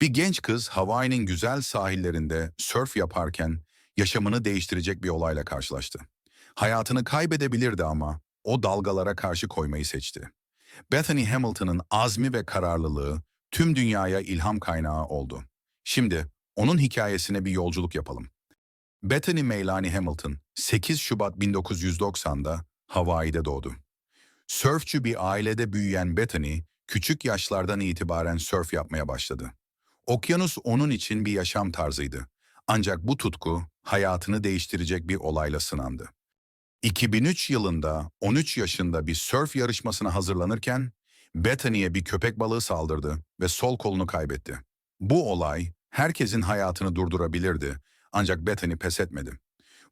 Bir genç kız Hawaii'nin güzel sahillerinde sörf yaparken yaşamını değiştirecek bir olayla karşılaştı. Hayatını kaybedebilirdi ama o dalgalara karşı koymayı seçti. Bethany Hamilton'ın azmi ve kararlılığı tüm dünyaya ilham kaynağı oldu. Şimdi onun hikayesine bir yolculuk yapalım. Bethany Meilani Hamilton 8 Şubat 1990'da Hawaii'de doğdu. Sörfçü bir ailede büyüyen Bethany, küçük yaşlardan itibaren sörf yapmaya başladı. Okyanus onun için bir yaşam tarzıydı. Ancak bu tutku hayatını değiştirecek bir olayla sınandı. 2003 yılında 13 yaşında bir sörf yarışmasına hazırlanırken Bethany'e bir köpek balığı saldırdı ve sol kolunu kaybetti. Bu olay herkesin hayatını durdurabilirdi ancak Bethany pes etmedi.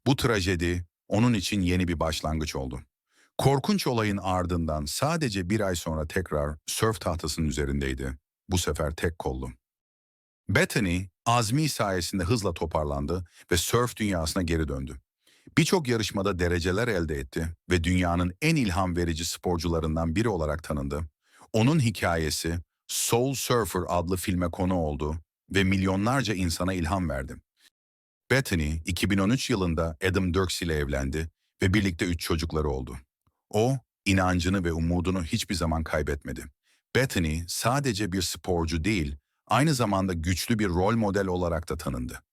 Bu trajedi onun için yeni bir başlangıç oldu. Korkunç olayın ardından sadece bir ay sonra tekrar sörf tahtasının üzerindeydi. Bu sefer tek kollu. Bethany, azmi sayesinde hızla toparlandı ve sörf dünyasına geri döndü. Birçok yarışmada dereceler elde etti ve dünyanın en ilham verici sporcularından biri olarak tanındı. Onun hikayesi Soul Surfer adlı filme konu oldu ve milyonlarca insana ilham verdi. Bethany 2013 yılında Adam Dirks ile evlendi ve birlikte üç çocukları oldu. O, inancını ve umudunu hiçbir zaman kaybetmedi. Bethany sadece bir sporcu değil, aynı zamanda güçlü bir rol model olarak da tanındı.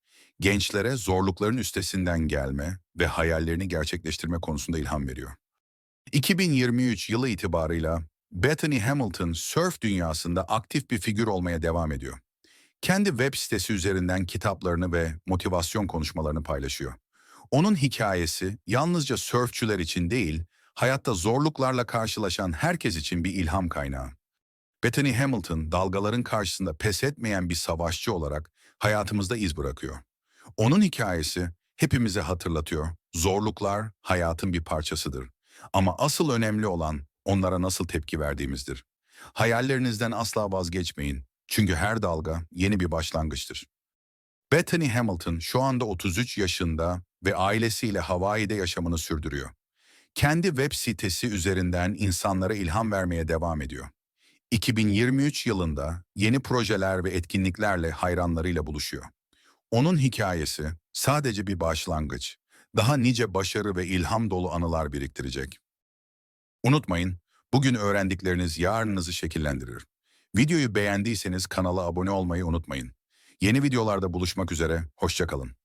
Gençlere zorlukların üstesinden gelme ve hayallerini gerçekleştirme konusunda ilham veriyor. 2023 yılı itibarıyla Bethany Hamilton surf dünyasında aktif bir figür olmaya devam ediyor. Kendi web sitesi üzerinden kitaplarını ve motivasyon konuşmalarını paylaşıyor. Onun hikayesi yalnızca sörfçüler için değil, hayatta zorluklarla karşılaşan herkes için bir ilham kaynağı. Bethany Hamilton dalgaların karşısında pes etmeyen bir savaşçı olarak hayatımızda iz bırakıyor. Onun hikayesi hepimize hatırlatıyor. Zorluklar hayatın bir parçasıdır. Ama asıl önemli olan onlara nasıl tepki verdiğimizdir. Hayallerinizden asla vazgeçmeyin. Çünkü her dalga yeni bir başlangıçtır. Bethany Hamilton şu anda 33 yaşında ve ailesiyle Hawaii'de yaşamını sürdürüyor. Kendi web sitesi üzerinden insanlara ilham vermeye devam ediyor. 2023 yılında yeni projeler ve etkinliklerle hayranlarıyla buluşuyor. Onun hikayesi sadece bir başlangıç, daha nice başarı ve ilham dolu anılar biriktirecek. Unutmayın, bugün öğrendikleriniz yarınınızı şekillendirir. Videoyu beğendiyseniz kanala abone olmayı unutmayın. Yeni videolarda buluşmak üzere, hoşçakalın.